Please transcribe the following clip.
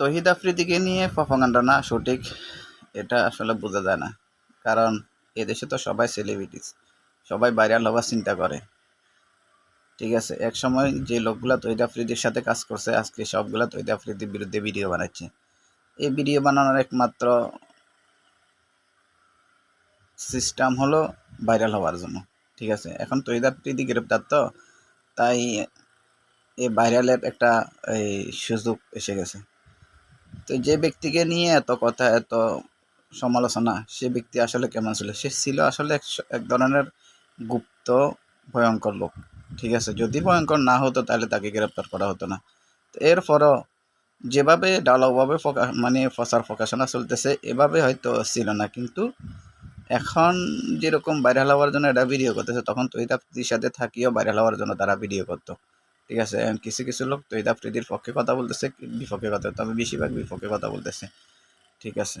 তহিদ আফ্রিদিকে নিয়ে প্রপাগান্ডা না সঠিক, এটা আসলে বোঝা যায় না। কারণ এদেশে তো সবাই সেলিব্রিটিস সবাই ভাইরাল হওয়ার চিন্তা করে। ঠিক আছে এক সময় যে লোকগুলা তহিদ আফ্রিদির সাথে কাজ করছে, আজকে সবগুলা তহিদ আফ্রিদির বিরুদ্ধে ভিডিও বানাচ্ছে। এই ভিডিও বানানোর একমাত্র সিস্টেম হলো ভাইরাল হওয়ার জন্য। ঠিক আছে, এখন তহিদ আফ্রিদি গ্রেপ্তার তো, তাই এই ভাইরালের একটা এই সুযোগ এসে গেছে। তো যে ব্যক্তিকে নিয়ে এত কথা, এত সমালোচনা, সে ব্যক্তি আসলে কেমন ছিল? সে ছিল আসলে এক ধরনের গুপ্ত, ভয়ঙ্কর লোক, ঠিক আছে? যদি ভয়ঙ্কর না হতো, তাহলে তাকে গ্রেপ্তার করা হতো না। তো এরপরও যেভাবে ডালাওভাবে মানে ফসার ফোকাশনা চলতেছে, এভাবে হয়তো ছিল না। কিন্তু এখন যেরকম ভাইরাল হওয়ার জন্য এটা ভিডিও করতেছে, তখন আফ্রিদির সাথে থাকিও ভাইরাল হওয়ার জন্য তারা ভিডিও করতো। ঠিক আছে? কিছু কিছু লোক তহিদ আফ্রিদির পক্ষে কথা বলতেছে, বিপক্ষে কথা, তবে বেশিরভাগ বিপক্ষে কথা বলতেছে। ঠিক আছে?